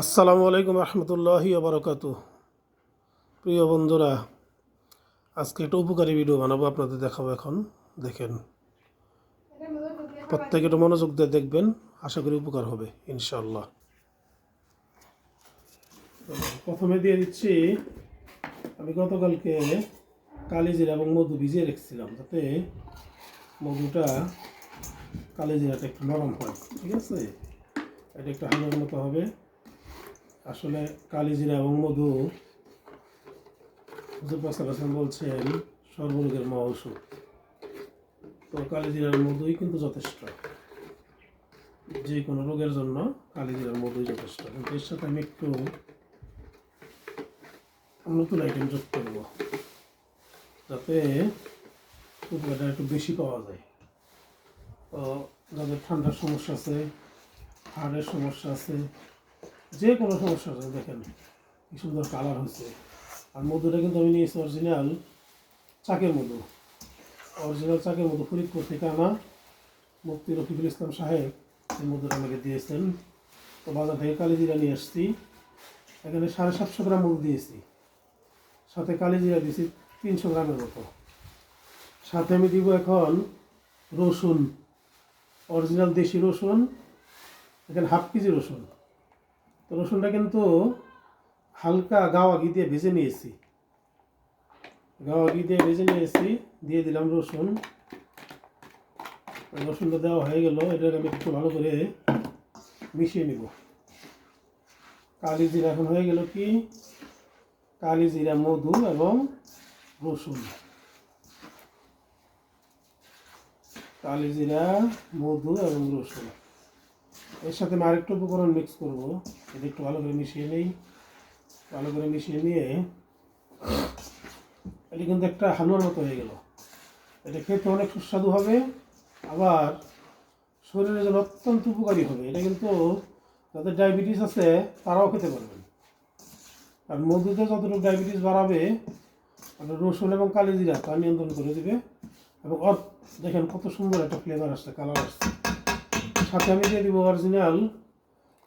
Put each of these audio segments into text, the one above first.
আসসালামু আলাইকুম রহমতুল্লাহি আবরকাত প্রিয় বন্ধুরা, আজকে একটা উপকারী ভিডিও বানাবো, আপনাদের দেখাবো এখন। দেখেন, প্রত্যেকে একটু মনোযোগ দিয়ে দেখবেন, আশা করি উপকার হবে ইনশাল্লাহ প্রথমে দিয়ে দিচ্ছি, আমি গতকালকে কালিজিরা এবং মধু ভিজিয়ে রেখেছিলাম, যাতে মধুটা কালিজিরাটা একটু নরম হয়, ঠিক আছে? এটা একটু হালুয়ার মতো হবে। আসলে কালিজিরা এবং মধু হুজুর হাসান বলছেন সর্বরোগের মহা ওষুধ। তো কালিজিরার মধুই কিন্তু যথেষ্ট। যে কোনো রোগের জন্য কালিজিরার মধুই যথেষ্ট। কিন্তু এর সাথে আমি একটু নতুন আইটেম যোগ করব, যাতে উপকারটা একটু বেশি পাওয়া যায়। তো যাদের ঠান্ডার সমস্যা আছে, হাড়ের সমস্যা আছে যে কোনো সমস্যা আছে, দেখেন কি সুন্দর কালার হয়েছে। আর মধুটা কিন্তু আমি নিয়েছি অরিজিনাল চাকের মধু। অরিজিনাল চাকের মধু ফরিদপুর থেকে আনা মুক্তি রফিকুল ইসলাম সাহেব এই মধুটা আমাকে দিয়েছেন। তো বাজার থেকে কালিজিরা নিয়ে আসছি। এখানে সাড়ে সাতশো গ্রাম মধু দিয়েছি। সাথে কালিজিরা দিয়েছি তিনশো গ্রামের মতো। সাথে আমি দিব এখন রসুন অরিজিনাল দেশি রসুন, এখানে হাফ কেজি রসুন। তো রসুনটা কিন্তু হালকা গাওয়া ঘি দিয়ে ভেজে নিয়েছি। গাওয়া ঘি দিয়ে ভেজে নিয়েছি, দিয়ে দিলাম রসুন। রসুনটা দেওয়া হয়ে গেল এটা আমি একটু ভালো করে মিশিয়ে নিব। কালি জিরা এখন হয়ে গেল কি? কালি জিরা, মধু এবং রসুন। কালি জিরা, মধু এবং রসুন। এর সাথে আমি আরেকটু উপকরণ মিক্স করব। এটা একটু ভালো করে মিশিয়ে নেই। ভালো করে মিশিয়ে নিয়ে এটা কিন্তু একটা হালুয়ার মতো হয়ে গেল। এটা খেতে অনেক সুস্বাদু হবে, আবার শরীরের জন্য অত্যন্ত উপকারী হবে। এটা কিন্তু যাদের ডায়াবেটিস আছে, তারাও খেতে পারবেন। আর মধুতে যতটুকু ডায়াবেটিস বাড়াবে আপনার রসুন এবং কালিজিরা তা নিয়ন্ত্রণ করে দেবে। এবং দেখেন কত সুন্দর একটা ফ্লেভার আসছে কালার আসছে। সাথে আমি দিয়ে দিব অরিজিনাল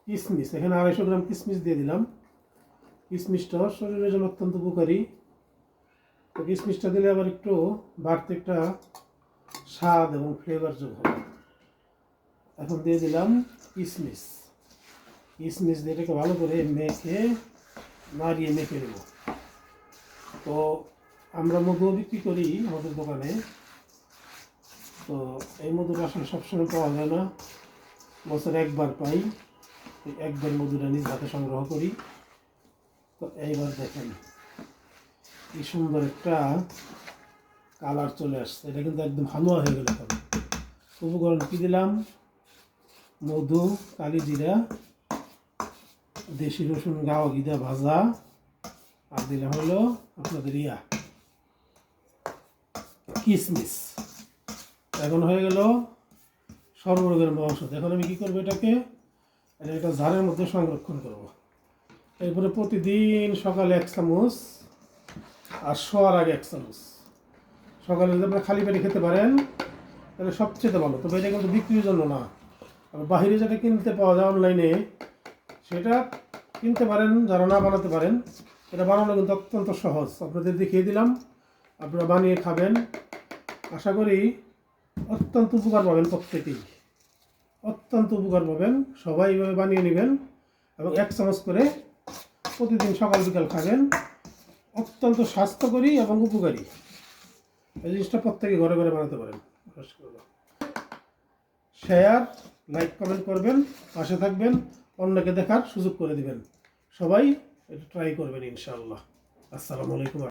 কিশমিশ এখানে আড়াইশো গ্রাম কিশমিশ দিয়ে দিলাম। কিশমিশটা শরীরের জন্য অত্যন্ত উপকারী। তো কিশমিশটা দিলে আবার একটু বাড়তে একটা স্বাদ এবং ফ্লেভার যোগ হবে। এখন দিয়ে দিলাম কিশমিশ কিশমিশ দিয়ে এটাকে ভালো করে মেখে, নাড়িয়ে মেখে নেব। তো আমরা মধু বিক্রি করি আমাদের দোকানে। তো এই মধুটা আসলে সবসময় পাওয়া যায় না। বছরে একবার পাই। একবার মধুটা নিজ হাতে সংগ্রহ করি। তো এইবার দেখেন, কি সুন্দর একটা কালার চলে আসছে। এটা কিন্তু একদম হালুয়া হয়ে গেল এখন উপকরণ কী দিলাম? মধু, কালি জিরা, দেশি রসুন, গাওয়া গিদা ভাজা, আর দিলাম হলো আপনাদের ইয়া কিশমিশ এখন হয়ে গেল সর্বরোগের ঔষধ এখন আমি কী করব এটাকে? এটা ঝাড়ের মধ্যে সংরক্ষণ করব। এরপরে প্রতিদিন সকালে এক চামচ আর শোয়ার আগে এক চামচ। সকালে যদি আপনারা খালি পেটে খেতে পারেন, তাহলে সবচেয়ে ভালো। তবে এটা কিন্তু বিক্রির জন্য না। আর বাহিরে যেটা কিনতে পাওয়া যায় অনলাইনে, সেটা কিনতে পারেন, যারা না বানাতে পারেন, এটা বানানো কিন্তু অত্যন্ত সহজ। আপনাদের দেখিয়ে দিলাম, আপনারা বানিয়ে খাবেন। আশা করি অত্যন্ত উপকার পাবেন প্রত্যেকেই। অত্যন্ত উপকার পাবেন। সবাই এইভাবে বানিয়ে নেবেন এবং এক চামচ করে প্রতিদিন সকাল বিকাল খাবেন। অত্যন্ত স্বাস্থ্যকরী এবং উপকারী। এই জিনিসটা প্রত্যেকে ঘরে ঘরে বানাতে পারেন। শেয়ার, লাইক, কমেন্ট করবেন, পাশে থাকবেন, অন্যকে দেখার সুযোগ করে দিবেন। সবাই এটা ট্রাই করবেন ইনশাআল্লাহ। আসসালামু আলাইকুম।